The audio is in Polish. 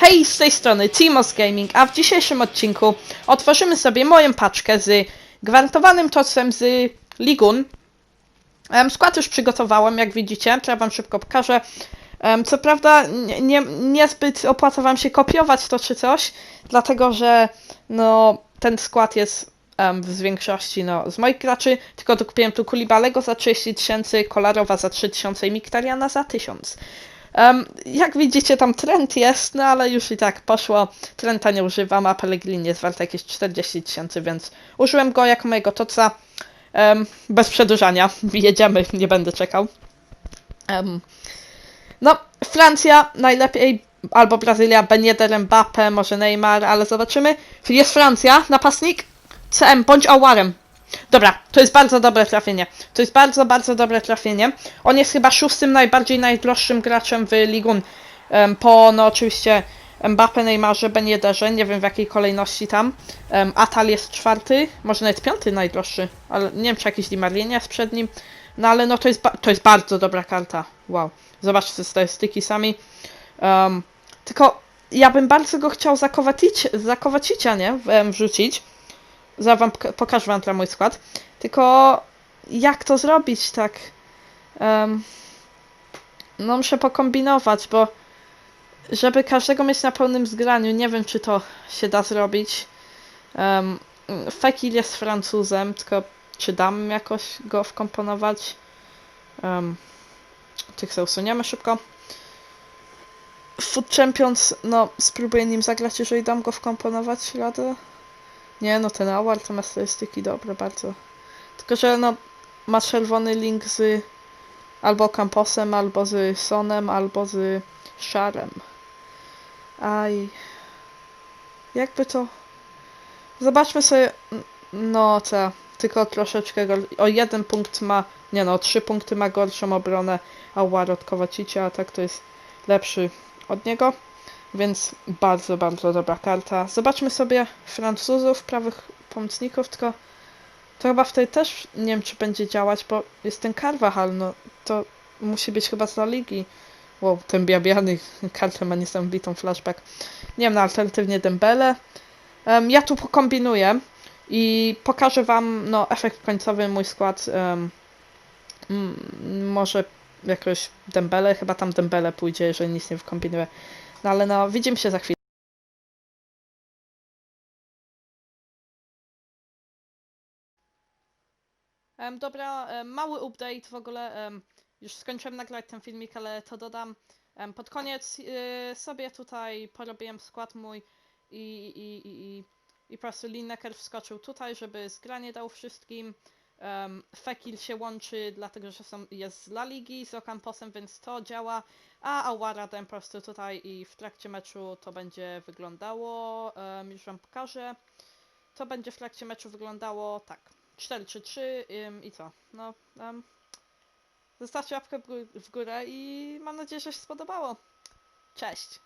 Hej, z tej strony Timos Gaming, a w dzisiejszym odcinku otworzymy sobie moją paczkę z gwarantowanym tocem z Ligun. Skład już przygotowałem, jak widzicie, to ja wam szybko pokażę. Co prawda nie, nie, niezbyt opłaca wam się kopiować to czy coś, dlatego że no, ten skład jest z większości no, z moich graczy, tylko tu kupiłem tu Kulibalego za 30 tysięcy, Kolarowa za 3 tysiące i Miktariana za 1000. Em, jak widzicie, tam trend jest, no ale już i tak poszło. Trenta nie używam, a Pellegrini jest wart jakieś 40 tysięcy, więc użyłem go jako mojego toca. Em, bez przedłużania. Jedziemy, nie będę czekał. Em, no, Francja najlepiej, albo Brazylia, Ben Yedder, Mbappe, może Neymar, ale zobaczymy. Jest Francja, napastnik, CM bądź Awarem. Dobra, to jest bardzo dobre trafienie. To jest bardzo, bardzo dobre trafienie. On jest chyba szóstym najbardziej najdroższym graczem w Ligun. Po, no oczywiście, Mbappe, Neymarze, Ben Yedderze, nie wiem w jakiej kolejności tam. Atal jest czwarty, może nawet piąty najdroższy, ale nie wiem czy jakiś Di Maria jest przed nim. No ale no to jest, to jest bardzo dobra karta. Wow. Zobaczcie statystyki sami. Um, tylko ja bym bardzo go chciał za Kovacicia, nie? Wrzucić. Za wam poka- pokażę wam teraz mój skład. Tylko jak to zrobić tak? Em, no muszę pokombinować, bo żeby każdego mieć na pełnym zgraniu, nie wiem czy to się da zrobić. Um, Fekil jest Francuzem, tylko czy dam jakoś go wkomponować? Um, tych usuniemy szybko. Food Champions, no spróbuję nim zagrać, jeżeli dam go wkomponować radę. Nie, no ten award to ma statystyki dobre bardzo. Tylko, że no ma czerwony link z albo Camposem, albo z Sonem, albo z Szarem. Aj. Jakby to... Zobaczmy sobie... No, co? Tylko troszeczkę... gor- O jeden punkt ma... Nie no, trzy punkty ma gorszą obronę Awar od Kowacicia, a tak to jest lepszy od niego. Więc bardzo, bardzo dobra karta. Zobaczmy sobie Francuzów, prawych pomocników, tylko to chyba wtedy też nie wiem, czy będzie działać, bo jest ten Carvajal, no to musi być chyba z La Ligi. Wow, ten biabiany kartę ma niesamowitą flashback. Nie wiem, no alternatywnie Dembele. Em, ja tu pokombinuję i pokażę wam no, efekt końcowy, mój skład. mm, może jakoś Dembele, chyba tam Dembele pójdzie, jeżeli nic nie wykombinuję. No ale no, widzimy się za chwilę. Em, dobra, em, mały update w ogóle. em, już skończyłem nagrać ten filmik, ale to dodam. Em, pod koniec y, sobie tutaj porobiłem skład mój i, i, i, i, i po prostu Lineker wskoczył tutaj, żeby zgranie dał wszystkim. Um, Fekil się łączy, dlatego że są, jest z La Ligi, z Ocamposem, więc to działa. A Awara dałem po prostu tutaj i w trakcie meczu to będzie wyglądało. em, już wam pokażę. To będzie w trakcie meczu wyglądało tak. 4-3-3 ym, i co? No, um, zostawcie łapkę w górę i mam nadzieję, że się spodobało. Cześć!